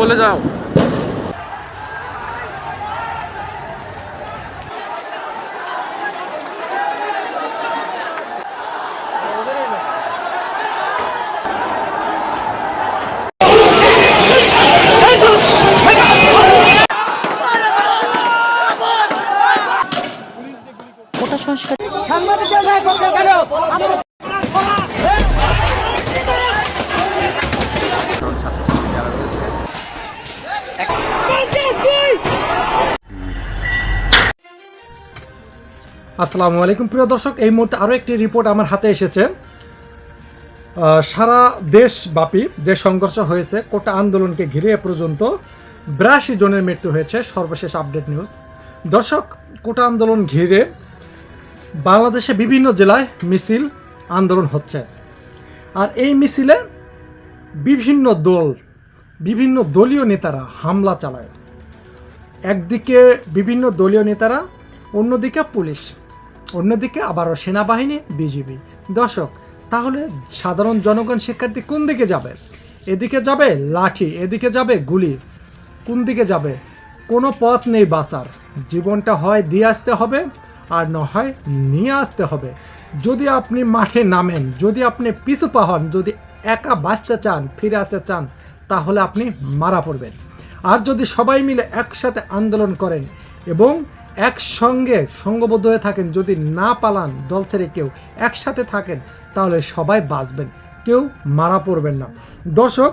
বলে যাও। সংস্কার আসসালামু আলাইকুম। প্রিয় দর্শক, এই মুহূর্তে আরও একটি রিপোর্ট আমার হাতে এসেছে। সারা দেশব্যাপী যে সংঘর্ষ হয়েছে, কোটা আন্দোলনকে ঘিরে এ পর্যন্ত বিরাশি জনের মৃত্যু হয়েছে, সর্বশেষ আপডেট নিউজ দর্শক, কোটা আন্দোলন ঘিরে বাংলাদেশে বিভিন্ন জেলায় মিছিল, আন্দোলন হচ্ছে। আর এই মিছিলে বিভিন্ন দল, বিভিন্ন দলীয় নেতারা হামলা চালায়। একদিকে বিভিন্ন দলীয় নেতারা, অন্যদিকে পুলিশ। অন্যদিকে আবারও সেনাবাহিনী, বিজিবি। দর্শক, তাহলে সাধারণ জনগণ শিক্ষার্থী কোন দিকে যাবে? এদিকে যাবে লাঠি, এদিকে যাবে গুলি। কোন দিকে যাবে? কোনো পথ নেই বাঁচার। জীবনটা হয় দিয়ে আসতে হবে আর না হয় নিয়ে আসতে হবে। যদি আপনি মাঠে নামেন, যদি আপনি পিছু পা হন, যদি একা বাঁচতে চান, ফিরে আসতে চান, তাহলে আপনি মারা পড়বেন। আর যদি সবাই মিলে একসাথে আন্দোলন করেন এবং একসঙ্গে সঙ্গবদ্ধ হয়ে থাকেন। যদি না পালান দল ছেড়ে কেউ একসাথে থাকেন, তাহলে সবাই বাঁচবেন, কেউ মারা পড়বেন না। দর্শক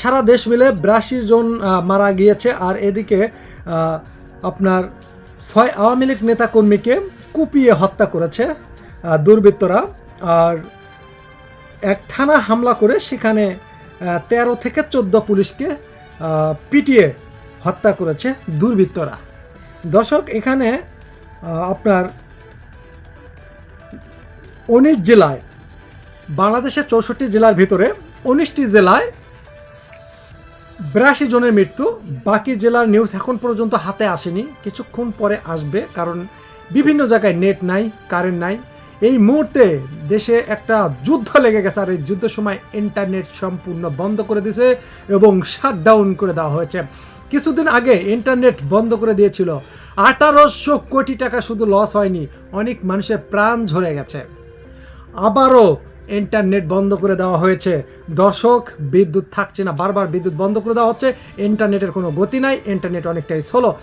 সারা দেশ মিলে বিরাশি জন মারা গিয়েছে। আর এদিকে আপনার ছয় আওয়ামী লীগ নেতাকর্মীকে কুপিয়ে হত্যা করেছে দুর্বৃত্তরা। আর এক থানা হামলা করে সেখানে তেরো থেকে চোদ্দ পুলিশকে পিটিয়ে হত্যা করেছে দুর্বৃত্তরা। দর্শক, এখানে আপনার উনিশ জেলায়, বাংলাদেশের চৌষট্টি জেলার ভিতরে উনিশটি জেলায় বিরাশি জনের মৃত্যু। বাকি জেলার নিউজ এখন পর্যন্ত হাতে আসেনি। কিছুক্ষণ পরে আসবে, কারণ বিভিন্ন জায়গায় নেট নাই কারেন্ট নাই। এই মুহূর্তে দেশে একটা যুদ্ধ লেগে গেছে, আর এই যুদ্ধের সময় ইন্টারনেট সম্পূর্ণ বন্ধ করে দিয়েছে এবং শাটডাউন করে দেওয়া হয়েছে। কিছুদিন আগে ইন্টারনেট বন্ধ করে দিয়েছিল। আঠারোশো কোটি টাকা শুধু লস হয়নি, অনেক মানুষের প্রাণ ঝরে গেছে। আবারও ইন্টারনেট বন্ধ করে দেওয়া হয়েছে। দর্শক, বিদ্যুৎ থাকছে না। বারবার বিদ্যুৎ বন্ধ করে দেওয়া হচ্ছে। ইন্টারনেটের কোনো গতি নাই। ইন্টারনেট অনেকটাই স্লো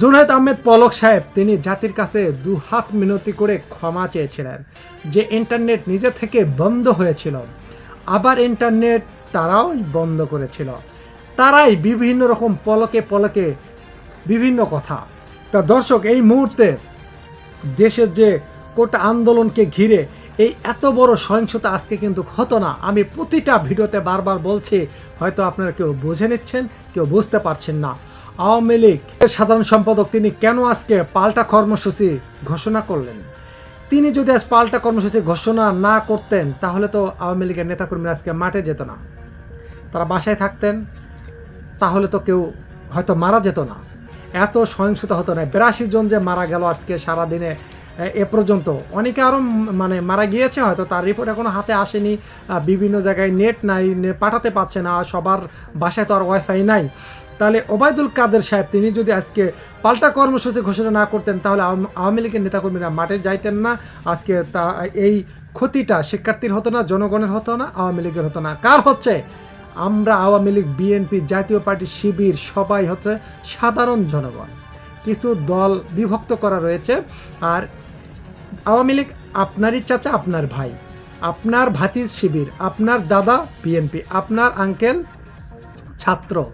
জুনায়দ আহমেদ পলক সাহেব, তিনি জাতির কাছে দু হাত মিনতি করে ক্ষমা চেয়েছিলেন যে ইন্টারনেট নিজে থেকে বন্ধ হয়েছিল। আবার ইন্টারনেট তারাও বন্ধ করেছিল। তারাই বিভিন্ন রকম পলকে পলকে বিভিন্ন কথা। তা দর্শক, এই মুহূর্তে দেশের যে কোটা আন্দোলনকে ঘিরে এই এত বড় সহিংসতা আজকে কিন্তু হতো না। আমি প্রতিটা ভিডিওতে বারবার বলছি, হয়তো আপনারা কেউ বুঝে নিচ্ছেন, কেউ বুঝতে পারছেন না। আওয়ামী লীগ সাধারণ সম্পাদক তিনি কেন আজকে পাল্টা কর্মসূচি ঘোষণা করলেন? তিনি যদি আজ পাল্টা কর্মসূচি ঘোষণা না করতেন, তাহলে তো আওয়ামী লীগের নেতাকর্মীরা আজকে মাঠে যেত না। তারা বাসায় থাকতেন তাহলে তো কেউ হয়তো মারা যেত না। এত সহিংসতা হতো না। বিরাশি জন যে মারা গেল আজকে সারাদিনে, এ- পর্যন্ত। অনেকে আরও মানে মারা গিয়েছে হয়তো, তার রিপোর্ট এখনও হাতে আসেনি। বিভিন্ন জায়গায় নেট নাই পাঠাতে পারছে না, সবার বাসায় তো আর ওয়াইফাই নাই। তাহলে ওবায়দুল কাদের সাহেব, তিনি যদি আজকে পাল্টা কর্মসূচি ঘোষণা না করতেন, তাহলে আওয়ামী লীগের নেতাকর্মীরা মাঠে যাইতেন না। আজকে তা, এই ক্ষতিটা শিক্ষার্থীর হতো না, জনগণের হতো না, আওয়ামী লীগের হতো না। কার হচ্ছে? আমরা আওয়ামী লীগ, বিএনপি, জাতীয় পার্টি, শিবির, সবাই হচ্ছে সাধারণ জনগণ। কিছু দল বিভক্ত করা রয়েছে। আর আওয়ামী লীগ আপনারই চাচা, আপনার ভাই, আপনার ভাতিজ শিবির, আপনার দাদা বিএনপি, আপনার আঙ্কেল ছাত্র।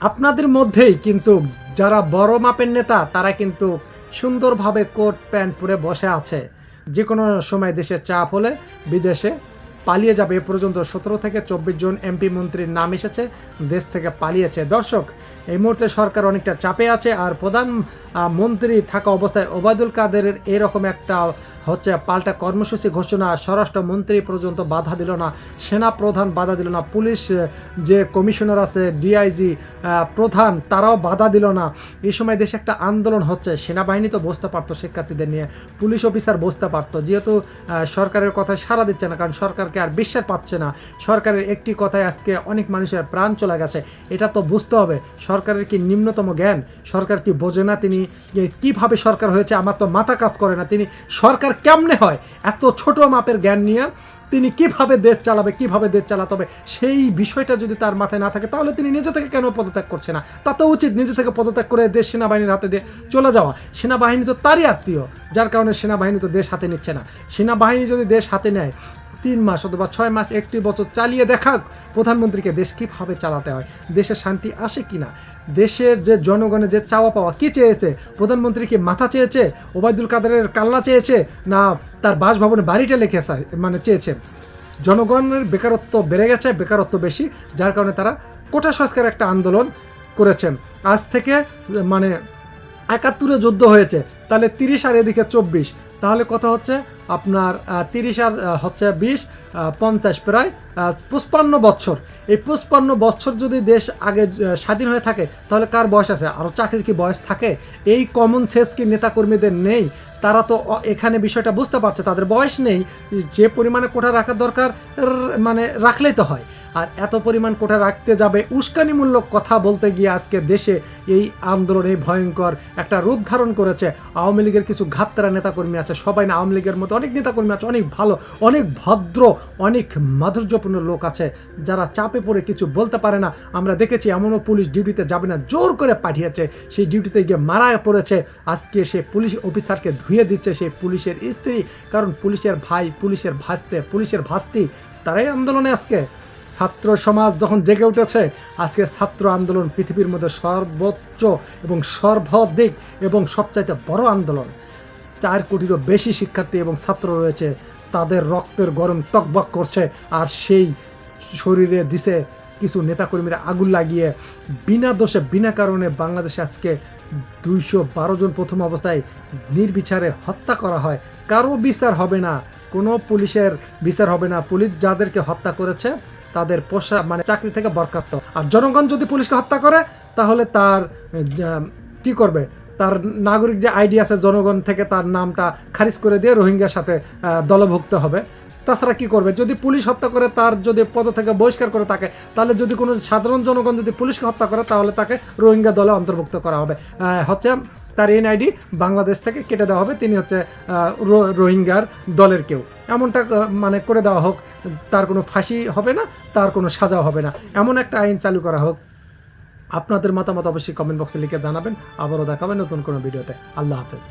আপনাদের মধ্যেই কিন্তু যারা বড় মাপের নেতা, তারা কিন্তু সুন্দরভাবে কোট, প্যান্ট পরে বসে আছে। যে কোনো সময় দেশে চাপ হলে বিদেশে পালিয়ে যাবে এ পর্যন্ত। সতেরো থেকে চব্বিশ জন এমপি মন্ত্রীর নাম এসেছে, দেশ থেকে পালিয়েছে। দর্শক, এই মুহূর্তে সরকার অনেকটা চাপে আছে আর প্রধান মন্ত্রী থাকা অবস্থায় ওবায়দুল কাদের এরকম একটা হচ্ছে পাল্টা কর্মসূচি ঘোষণা, স্বরাষ্ট্রমন্ত্রী পর্যন্ত বাধা দিল না, সেনা প্রধান বাধা দিল না, পুলিশ যে কমিশনার আছে, ডিআইজি প্রধান, তারাও বাধা দিল না। এই সময় দেশে একটা আন্দোলন হচ্ছে, সেনাবাহিনী তো বসতে পারতো শিক্ষার্থীদের নিয়ে, পুলিশ অফিসার বসতে পারতো। যেহেতু সরকারের কথায় সাড়া দিচ্ছে না, কারণ সরকারকে আর বিশ্বাস পাচ্ছে না। সরকারের একটি কথায় আজকে অনেক মানুষের প্রাণ চলে গেছে, এটা তো বুঝতে হবে। সরকারের কি নিম্নতম জ্ঞান? সরকার কি বোঝে না তিনি? কীভাবে সরকার হয়েছে, আমার তো মাথা কাজ করে না। তিনি সরকার কেমনে হয়? এত ছোট মাপের জ্ঞান নিয়ে তিনি কীভাবে দেশ চালাবে, কীভাবে দেশ চালাতে হবে, সেই বিষয়টা যদি তার মাথায় না থাকে, তাহলে তিনি নিজে থেকে কেন পদত্যাগ করছে না? তা তো উচিত নিজে থেকে পদত্যাগ করে দেশ সেনাবাহিনীর হাতে দিয়ে চলে যাওয়া। সেনাবাহিনী তো তারই আত্মীয়, যার কারণে সেনাবাহিনী তো দেশ হাতে নিচ্ছে না। সেনাবাহিনী যদি দেশ হাতে নেয় তিন মাস অথবা ছয় মাস, একটি বছর চালিয়ে দেখাক প্রধানমন্ত্রীকে দেশ কীভাবে চালাতে হয়, দেশে শান্তি আসে কি না, দেশের যে জনগণের যে চাওয়া পাওয়া, কি চেয়েছে, প্রধানমন্ত্রী কি মাথা চেয়েছে, ওবায়দুল কাদেরের কাল্লা চেয়েছে, না তার বাসভবনে বাড়িটা লেখে মানে চেয়েছে? জনগণের বেকারত্ব বেড়ে গেছে, বেকারত্ব বেশি, যার কারণে তারা কোটা সংস্কার একটা আন্দোলন করেছেন। আজ থেকে মানে একাত্তরে যুদ্ধ হয়েছে, তাহলে তিরিশ আর এদিকে চব্বিশ, তাহলে কথা হচ্ছে আপনার তিরিশ আর হচ্ছে বিশ পঞ্চাশ প্রায় পুষ্পান্ন বছর। এই পুষ্পান্ন বছর যদি দেশ আগে স্বাধীন হয়ে থাকে, তাহলে কার বয়স আছে? আরও চাকরির কি বয়স থাকে? এই কমন সেস কি নেতাকর্মীদের নেই? তারা তো এখানে বিষয়টা বুঝতে পারছে, তাদের বয়স নেই। যে পরিমাণে কোটা রাখার দরকার মানে রাখলেই তো হয়। আর এত পরিমাণ কোটা রাখতে যাবে উস্কানিমূলক কথা বলতে গিয়ে আজকে দেশে এই আন্দোলন এই ভয়ঙ্কর একটা রূপ ধারণ করেছে। আওয়ামী লীগের কিছু ঘাত্তারা নেতাকর্মী আছে, সবাই না, আওয়ামী লীগের মতো অনেক নেতাকর্মী আছে, অনেক ভালো, অনেক ভদ্র, অনেক মাধুর্যপূর্ণ লোক আছে, যারা চাপে পড়ে কিছু বলতে পারে না। আমরা দেখেছি এমনও পুলিশ ডিউটিতে যাবে না, জোর করে পাঠিয়েছে। সেই ডিউটিতে গিয়ে মারা পড়েছে। আজকে সে পুলিশ অফিসারকে ধুয়ে দিচ্ছে সেই পুলিশের স্ত্রী, কারণ পুলিশের ভাই, পুলিশের ভাসতে, পুলিশের ভাস্তি, তারাই আন্দোলনে আজকে। ছাত্র সমাজ যখন জেগে উঠেছে, আজকে ছাত্র আন্দোলন পৃথিবীর মধ্যে সর্বোচ্চ এবং সর্বাধিক এবং সবচাইতে বড় আন্দোলন। চার কোটিরও বেশি শিক্ষার্থী এবং ছাত্র রয়েছে, তাদের রক্তের গরম টকবক করছে আর সেই শরীরে দিছে কিছু নেতাকর্মীরা আগুন লাগিয়ে। বিনা দোষে, বিনা কারণে বাংলাদেশে আজকে দুইশো বারো জন প্রথম অবস্থায় নির্বিচারে হত্যা করা হয়। কারও বিচার হবে না, কোনো পুলিশের বিচার হবে না। পুলিশ যাদেরকে হত্যা করেছে তাদের পোষা মানে চাকরি থেকে বরখাস্ত। আর জনগণ যদি পুলিশকে হত্যা করে, তাহলে তার কি করবে? তার নাগরিক যে আইডি আছে, জনগণ থেকে তার নামটা খারিজ করে দিয়ে রোহিঙ্গার সাথে দলভুক্ত হবে। তাছাড়া কি করবে? যদি পুলিশ হত্যা করে, তার যদি পদ থেকে বহিষ্কার করে থাকে তাহলে যদি কোনো সাধারণ জনগণ যদি পুলিশকে হত্যা করে, তাহলে তাকে রোহিঙ্গা দলে অন্তর্ভুক্ত করা হবে। হচ্ছে তার এনআইডি বাংলাদেশ থেকে কেটে দেওয়া হবে। তিনি হচ্ছে রোহিঙ্গার দলের কেউ। এমনটা মানে করে দেওয়া হোক, তার কোনো ফাঁসি হবে না, তার কোনো সাজা হবে না। এমন একটা আইন চালু করা হোক। আপনাদের মতামত অবশ্যই কমেন্ট বক্সে লিখে জানাবেন। আবারও দেখাবেন নতুন কোনো ভিডিওতে। আল্লাহ হাফেজ।